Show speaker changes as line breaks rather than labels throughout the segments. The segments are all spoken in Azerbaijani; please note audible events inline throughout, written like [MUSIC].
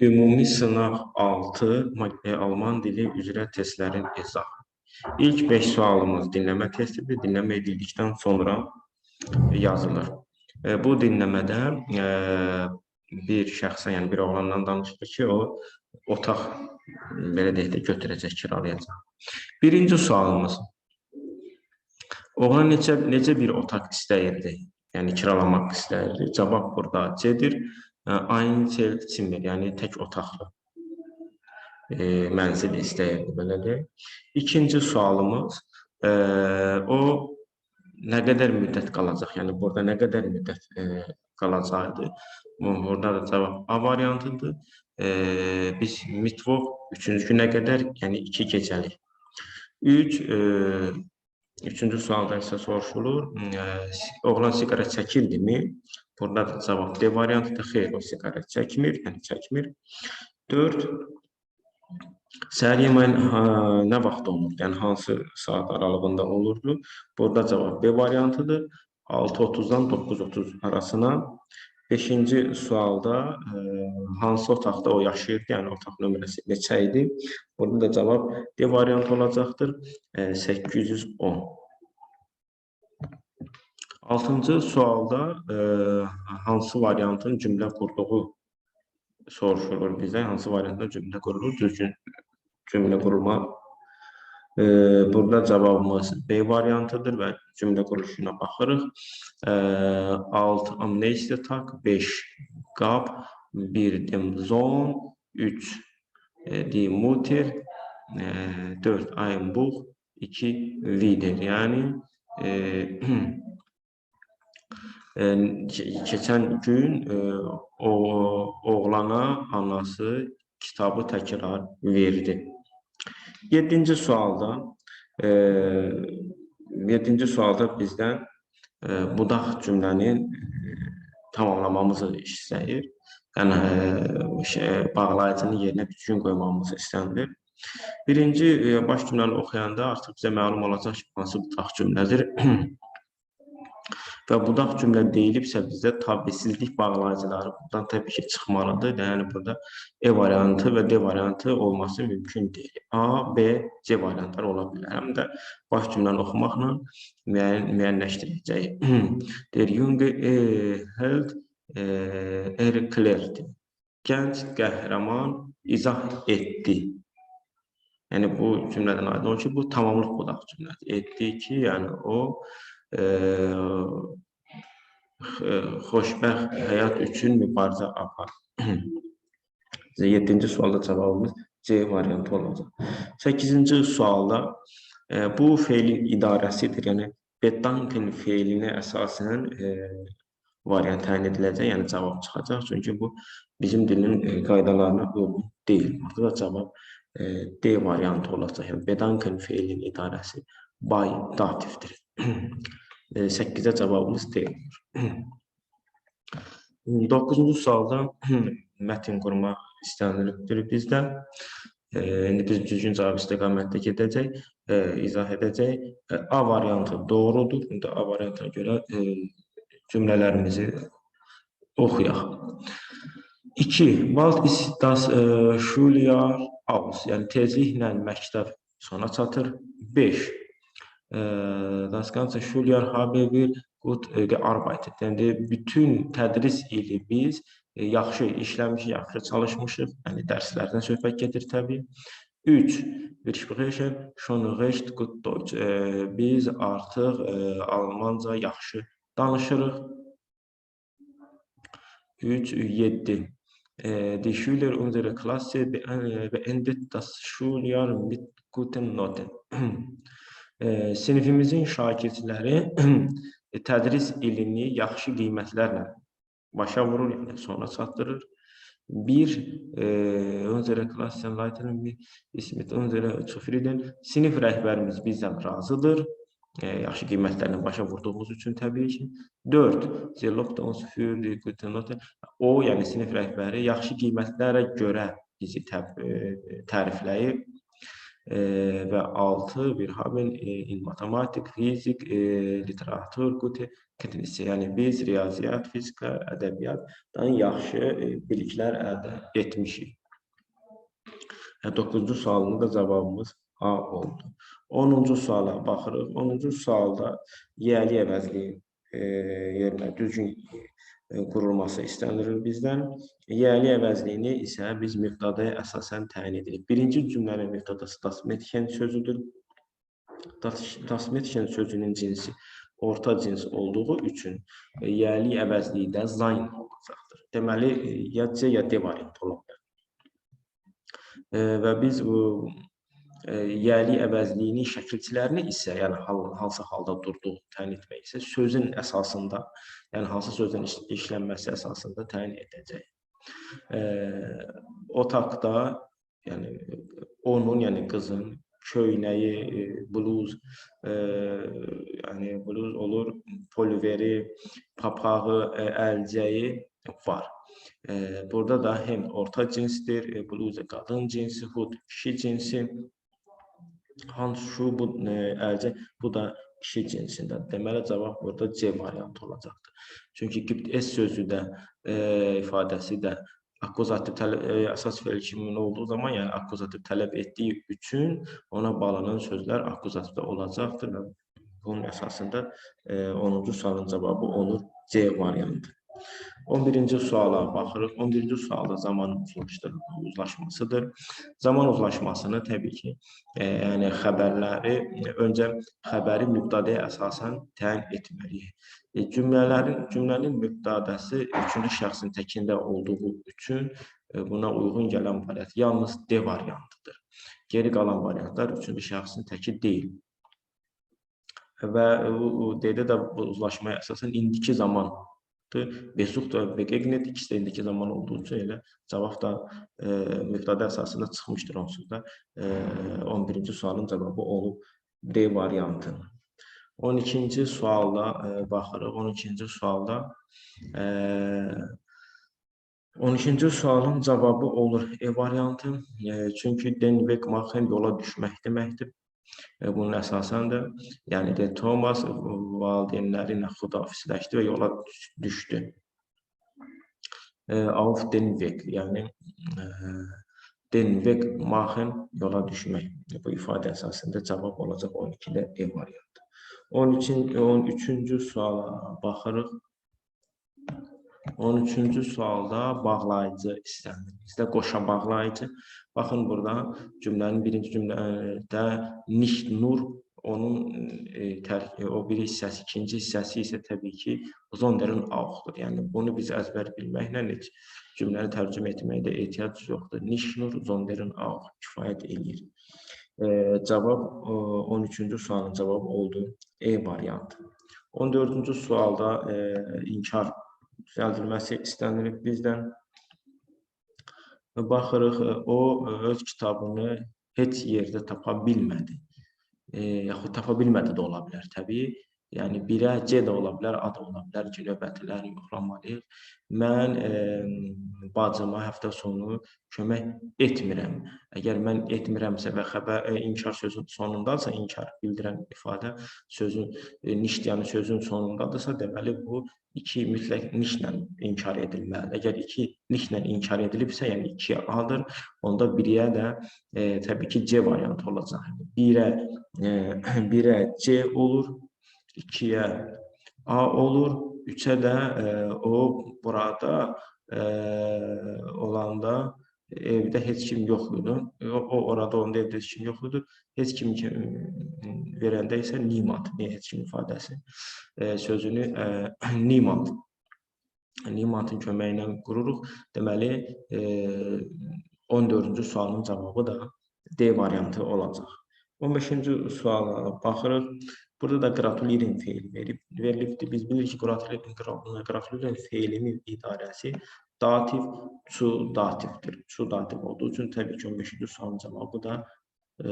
Ümumi sınaq 6 ma- e, Alman dili üzrə testlərin izahı. İlk 5 sualımız dinləmə testidir. Dinləmə edildikdən sonra yazılır. E, Bu dinləmədə e, bir şəxsə, yəni bir oğlandan danışılır ki, o otaq belə deyək də götürəcək, kiralayacaq. Birinci sualımız. Oğlan necə necə bir otaq istəyirdi? Yəni kiralamaq istəyirdi. Cavab burada C-dir. E, Einzelzimmer, yəni tək otaqlı e, mənzil istəyirdi belədir. İkinci sualımız, e, o nə qədər müddət qalacaq? Yəni burada nə qədər müddət e, qalacaqdı? Bu- Burada da cavab A variantıdır. E, biz mitvov üçüncü günə qədər, yəni iki gecəlik. Üç, e, üçüncü sualda isə soruşulur, e, oğlan siqaret çəkirdimi? Burada da cavab D variantıdır. Xeyr, o siqaret çəkmir, yəni çəkmir. Dörd, Səhər yeməyin ha- nə vaxt olurdu? Yəni hansı saat aralığında olurdu? Burada cavab B variantıdır. 6:30-dan 9:30 arasına. 5-ci sualda e, hansı otaqda o yaşayırdı? Yəni otaq nömrəsi neçə idi? Burada da cavab D variantı olacaqdır. E, 810. 6-cı sualda e, hansı variantın cümlə qurduğu soruşulur bizə. Hansı variantda cümlə qurulur? Düzgün cümlə qurulma. E, burada cavabımız B variantıdır və cümlə quruluşuna baxırıq. E, 6 amnestiya tak, 5 qab, 1 dem zon, 3 e, die Mutter, e, 4 ein Buch, 2 Lieder. Yəni e, [CLEARS THROAT] keçən gün e, o oğlana anası kitabı təkrar verdi. 7-ci sualda e, 7-ci sualda bizdən e, budaq cümlənin e, tamamlamamızı istəyir. Yəni e, bağlayıcının yerinə düzgün qoymamızı istənilir. Birinci e, baş cümləni oxuyanda artıq bizə məlum olacaq ki, hansı budaq cümlədir. [CLEARS THROAT] Və budaq cümlə deyilibsə bizdə tabiisizlik bağlayıcıları buradan təbii ki çıxmalıdır. Yəni burada E variantı və D variantı olması mümkün deyil. A, B, C variantları ola bilər. Həm də baş cümləni oxumaqla müəyyən müəyyənləşdirəcək. [CLEARS THROAT] Der Junge e, held e, erklärti. Gənc qəhrəman izah etdi. Yəni bu cümlədən aydın olur ki, bu tamamlıq budaq cümlədir. Etdi ki, yəni o xoşbəxt həyat üçün mübarizə apar. [CLEARS THROAT] 7-ci sualda cavabımız C variantı olacaq. 8-ci sualda e, bu feilin idarəsidir. Yəni bedanken feilinə əsasən e, variant təyin ediləcək, yəni cavab çıxacaq. Çünki bu bizim dilin e, qaydalarına uyğun deyil. Burada da cavab e, D variantı olacaq. Yəni bedanken feilin idarəsi by dativdir. [CLEARS THROAT] 8-ə cavabımız D olur. [CLEARS THROAT] 9-cu sualda mətn qurmaq istənilibdir bizdən. E, indi biz düzgün cavab istiqamətdə gedəcək, e, izah edəcək. E, A variantı doğrudur. İndi A variantına görə cümlələrimizi oxuyaq. 2. Wald ist das Schuljahr aus. Yəni tezliklə məktəb sona çatır. 5. Das ganze Schuljahr habe wir gut gearbeitet. Yəni bütün tədris ili biz yaxşı işləmişik, yaxşı çalışmışıq. Yəni dərslərdən söhbət gedir təbii. 3. Wir sprechen schon recht gut Deutsch. Biz artıq Almanca yaxşı danışırıq. 3 7. E, die Schüler unserer Klasse be- beendet das Schuljahr mit guten Noten. [CLEARS THROAT] [CLEARS THROAT] e, sinifimizin şagirdləri tədris ilini yaxşı qiymətlərlə başa vurur, yəni sona çatdırır. Bir, e, unsere Klassenleiterin bir ismi unsere zufrieden sinif rəhbərimiz bizdən razıdır. E, yaxşı qiymətlərlə başa vurduğumuz üçün təbii ki. 4. Sie lobt uns für die gute Noten. O, yəni sinif rəhbəri yaxşı qiymətlərə görə bizi e, tərifləyir. e, və 6 bir haben e, in matematik, fizik, literatur, kenntnisse. Yəni biz riyaziyyat, fizika, ədəbiyyatdan yaxşı biliklər əldə etmişik. 9-cu sualın da cavabımız A oldu. 10-cu suala baxırıq. 10-cu sualda yiyəli əvəzliyin yerinə düzgün qurulması istənilir bizdən. Yiyəli əvəzliyini isə biz miqdada əsasən təyin edirik. Birinci cümlənin miqdadası dasmetken sözüdür. Das- Dasmetken sözünün cinsi orta cins olduğu üçün e, yiyəli əvəzliyi də zayn olacaqdır. Deməli, e, ya C ya D variantı ola bilər. E, və biz bu e, yiyəli əvəzliyinin şəkilçilərini isə, yəni hal, hansı halda durduğu təyin etmək isə sözün əsasında, yəni hansı sözün iş, işlənməsi əsasında təyin edəcək. E, otaqda, yəni onun, yəni qızın köynəyi, e, bluz, e, yəni bluz olur, poliveri, papağı, e, əlcəyi var. E, burada da hem orta cinsdir, e, bluza qadın cinsi, hud kişi cinsi, Hans şu bu e, əlcək, bu da kişi cinsindən. Deməli cavab burada C variantı olacaqdır. Çünki gibt S sözü də e, ifadəsi də akkuzativ tələb e, əsas fe'l kimin olduğu zaman, yəni akkuzativ tələb etdiyi üçün ona bağlanan sözlər akkuzativdə olacaqdır və bunun əsasında e, 10-cu sualın cavabı olur C variantı. 11-ci suala baxırıq. 11-ci sualda zaman uzlaşmasıdır. Zaman uzlaşmasını təbii ki, e, yəni xəbərləri öncə xəbəri mübtədəyə əsasən təyin etməliyik. E, cümlələrin cümlənin mübtədəsi üçüncü şəxsin təkində olduğu üçün e, buna uyğun gələn variant yalnız D variantıdır. Geri qalan variantlar üçüncü şəxsin təki deyil. Və bu D-də də uzlaşmaya əsasən indiki zaman Besuq da begegnet ikisi də indiki zaman olduğu üçün elə cavab da e, mübtəda əsasında çıxmışdır onsuz da. E, 11-ci sualın cavabı olub D variantı. 12-ci sualda e, baxırıq. 12-ci sualda e, 12-ci sualın cavabı olur E variantı. E, çünki den weg machen yola düşmək deməkdir. E, bunun əsasən də yəni də Thomas valideynləri ilə xudafizləşdi və yola düş- düşdü. E, Auf den Weg, yəni e, den Weg machen yola düşmək. Bu ifadə əsasında cavab olacaq 12-də E variantı. 13-cü 13-cü suala baxırıq. 13-cü sualda bağlayıcı istənilir. Bizdə qoşa bağlayıcı. Baxın burada cümlənin birinci cümlədə nicht nur onun e, tər, e, o bir hissəsi, ikinci hissəsi isə təbii ki, Zonder'in auxdur. Yəni bunu biz əzbər bilməklə heç cümləni tərcümə etməkdə ehtiyac yoxdur. Nicht nur Zonder'in aux kifayət eləyir. E, cavab e, 13-cü sualın cavabı oldu E variantı. 14-cü sualda e, inkar düzəldilməsi istənilir bizdən. Baxırıq, o öz kitabını heç yerdə tapa bilmədi. E, yaxud tapa bilmədi də ola bilər təbii. Yəni 1-ə C də ola bilər, A da ola bilər ki, növbətiləri yoxlamalıyıq. Mən e, bacıma həftə sonu kömək etmirəm. Əgər mən etmirəmsə və xəbər e, inkar sözün sonundadsa, inkar bildirən ifadə sözün e, nişdyanı sözün sonundadırsa, deməli bu iki mütləq nişlə inkar edilməlidir. Əgər iki nişlə inkar edilibsə, yəni 2-yə A-dır, onda 1-yə də e, təbii ki, C variantı olacaq. 1-ə e, [COUGHS] 1-ə C olur, 2-yə A olur, 3-ə də e, o burada e, olanda evdə heç kim yox idi. O, orada onda evdə heç kim yox idi. Heç kim ki, verəndə isə niemand, niyə heç kim ifadəsi e, sözünü e, [CLEARS THROAT] niemand Niemandın köməyi ilə qururuq. Deməli, e, 14-cü sualın cavabı da D variantı olacaq. 15-ci suala baxırıq. Burada da gratulirin feili verib, verilibdir. Biz bilirik ki, gratulirin, gratulirin feilinin idarəsi dativ, zu dativdir. Zu dativ olduğu üçün təbii ki, 15-ci sualın cavabı da e,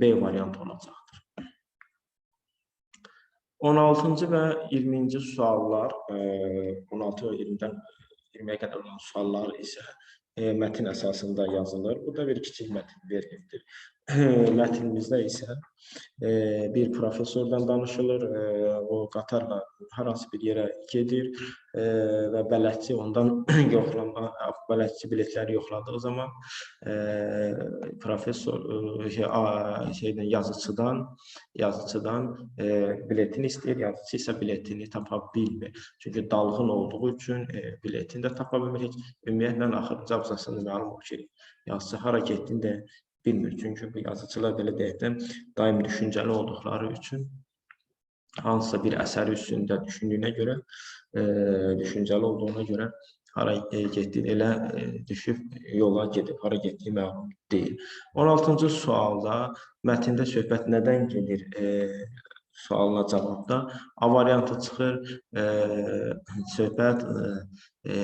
B variantı olacaqdır. 16-cı və 20-ci suallar, e, 16 və 20-dən 20-yə qədər olan suallar isə e, mətin əsasında yazılır. Burada bir kiçik mətin verilibdir. [COUGHS] mətnimizdə isə e, bir professordan danışılır. E, o qatarla hər hansı bir yerə gedir e, və bələdçi ondan [COUGHS] yoxlama, bələdçi biletləri yoxladığı zaman professor şeydən yazıcıdan e, biletini istəyir, yazıcı isə biletini tapa bilmir. Çünki dalğın olduğu üçün biletini də tapa bilmir. Heç ümumiyyətlə axırıncı abzasında məlum olur ki, yazıcı hara getdiyini də bilmir. Çünki bu yazıcılar belə deyək də daim düşüncəli olduqları üçün hansısa bir əsəri üstündə düşündüyünə görə, e, düşüncəli olduğuna görə hara e, getdiyi elə e, düşüb yola gedib, hara getdiyi məlum deyil. 16-cı sualda mətndə söhbət nədən gedir? E, sualına cavabda A variantı çıxır. E, söhbət e, e,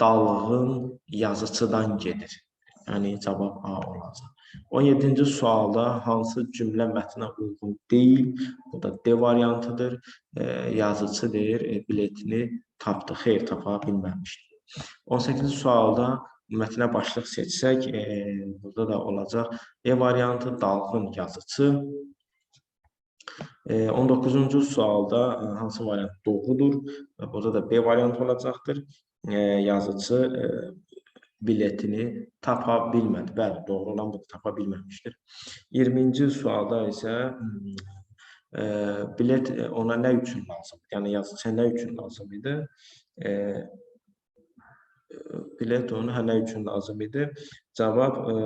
dalğın yazıcıdan gedir. Yəni cavab A olacaq. 17-ci sualda hansı cümlə mətnə uyğun deyil? Bu da D variantıdır. E, yazıcı deyir, e, biletini tapdı, xeyr tapa bilməmişdi. 18-ci sualda mətnə başlıq seçsək, e, burada da olacaq E variantı dalğın yazıcı. E, 19-cu sualda e, hansı variant doğrudur? E, burada da B variantı olacaqdır. E, yazıcı e, biletini tapa bilmədi. Bəli, doğru olan budur, tapa bilməmişdir. 20-ci sualda isə e, bilet ona nə üçün lazımdır? Yəni yazıçıya nə üçün lazım idi? E, bilet ona hə, nə üçün lazım idi? Cavab e,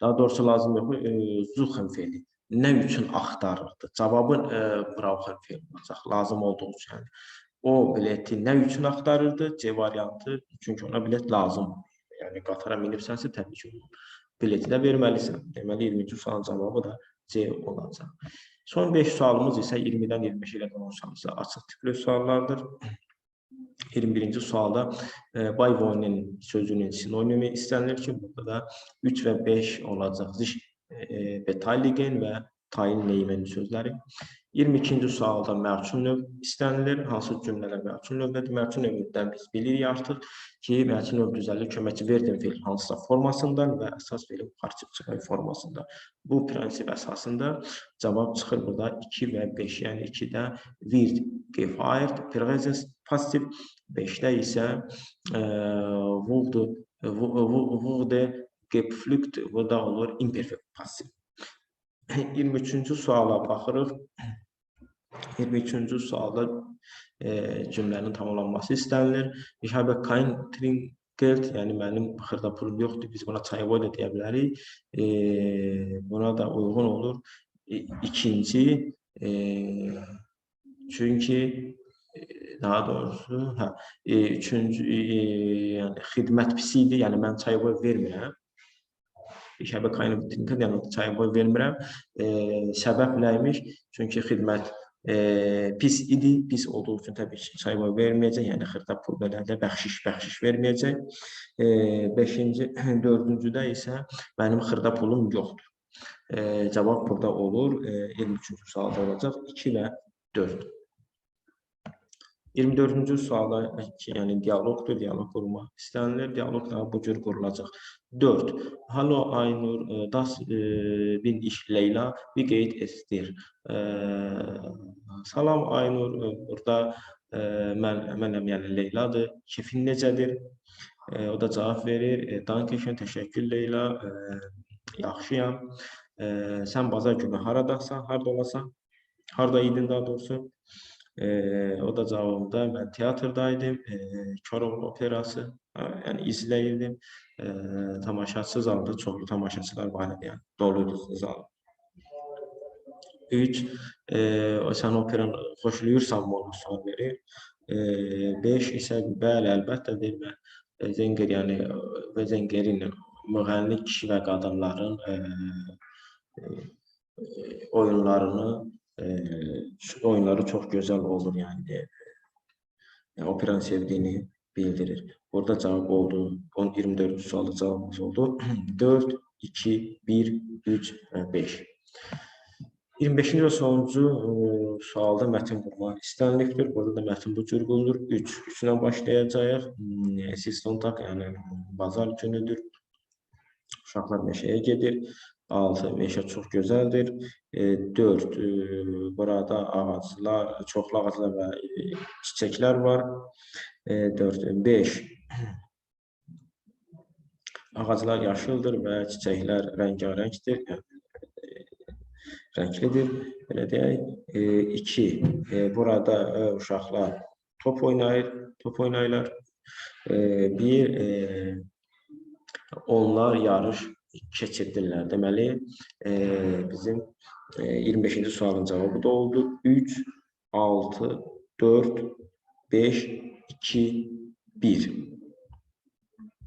daha doğrusu lazım yox, e, Zuxen feili. Nə üçün axtarırdı? Cavabı e, brauchen feil olacaq. Lazım olduğu üçün. Yəni o bileti nə üçün axtarırdı? C variantı. Çünki ona bilet lazım. Yəni qatara minibsənsə təbii ki, bileti də verməlisən. Deməli 20-ci sualın cavabı da C olacaq. Son 5 sualımız isə 20-dən 25-ə qədər olan sualımız açıq tipli suallardır. 21-ci sualda e, Bayvonin sözünün sinonimi istənilir ki, burada da 3 və 5 olacaq. Ziş e, betalligen və tayin neymenin sözləri. 22-ci sualda mərcun növ istənilir. Hansı cümlələr mərcun növdədir? Mərcun növündən biz bilirik artıq ki, mərcun növ düzəlir köməkçi verdim feil hansısa formasından və əsas feilin parçıqçı formasında. Bu prinsip əsasında cavab çıxır burada 2 və 5. Yəni 2-də wird gefeiert, presens pasiv, 5-də isə e, wurde wurde gepflügt, bu da olur imperfekt pasiv. [COUGHS] 23-cü suala baxırıq. 23-cü sualda e, cümlənin tamamlanması istənilir. Ich habe kein Trinkgeld, yəni mənim xırda pulum yoxdur. Biz buna çayvoy da deyə bilərik. E, buna da uyğun olur. E, ikinci, e, çünki e, daha doğrusu, hə, e, üçüncü, e, yəni xidmət pis idi, yəni mən çayvoy vermirəm şəbə kaynatınka yəni çay boy vermirəm. E, səbəb nə imiş? Çünki xidmət e, pis idi, pis olduğu üçün təbii ki, çay boy verməyəcək, yəni xırda pul belədə bəxşiş, bəxşiş verməyəcək. E, beşinci, dördüncüdə isə mənim xırda pulum yoxdur. E, cavab burada olur. E, 23-cü sualda olacaq 2 və 4. 24-cü sualda ki, yəni dialoqdur, dialoq qurmaq istənilir. Dialoq da bu cür qurulacaq. 4. Hallo Aynur, e, das e, bin ich Leyla, wie geht es dir? E, salam Aynur, burada mən mənəm, yəni Leyladır. Keyfin necədir? O da cavab verir. Dankeschön, təşəkkür Leyla. Yaxşıyam. Sən bazar günü haradasan, harda olasan? Harda idin daha doğrusu? E, o da cavabında mən teatrdaydım. E, Koroğlu operası yəni izləyirdim. E, tamaşaçı zalda çoxlu tamaşaçılar var idi, yəni doludur zal. 3. E, sən operanı xoşlayırsanmı onu sual verir. 5 e, isə bəli, əlbəttə deyir mən Zenger yəni və Zengerin müğənni kişi və qadınların e, e, oyunlarını e, oyunları çok güzel olur yani diye. Yani operanı sevdiğini bildirir. Burada cevap oldu. 10 24 sualda cevabımız oldu. 4, 2, 1, 3 və 5. 25-ci və sonuncu e, sualda mətin qurmaq istənilibdir. Burada da mətin bu cür qurulur. 3. 3 ilə başlayacağıq. Hmm, Siz kontak, yəni bazar günüdür. Uşaqlar meşəyə gedir. 6. Meşə çox gözəldir. 4. Burada ağaclar, çoxlu ağaclar və e, çiçəklər var. 4. 5. Ağaclar yaşıldır və çiçəklər rəngarəngdir. e, Rənglidir, belə deyək. 2. Burada e, uşaqlar top oynayır, top oynayırlar. 1. Onlar yarış keçirdirlər. Deməli, e, bizim e, 25-ci sualın cavabı da oldu. 3, 6, 4, 5, 2, 1.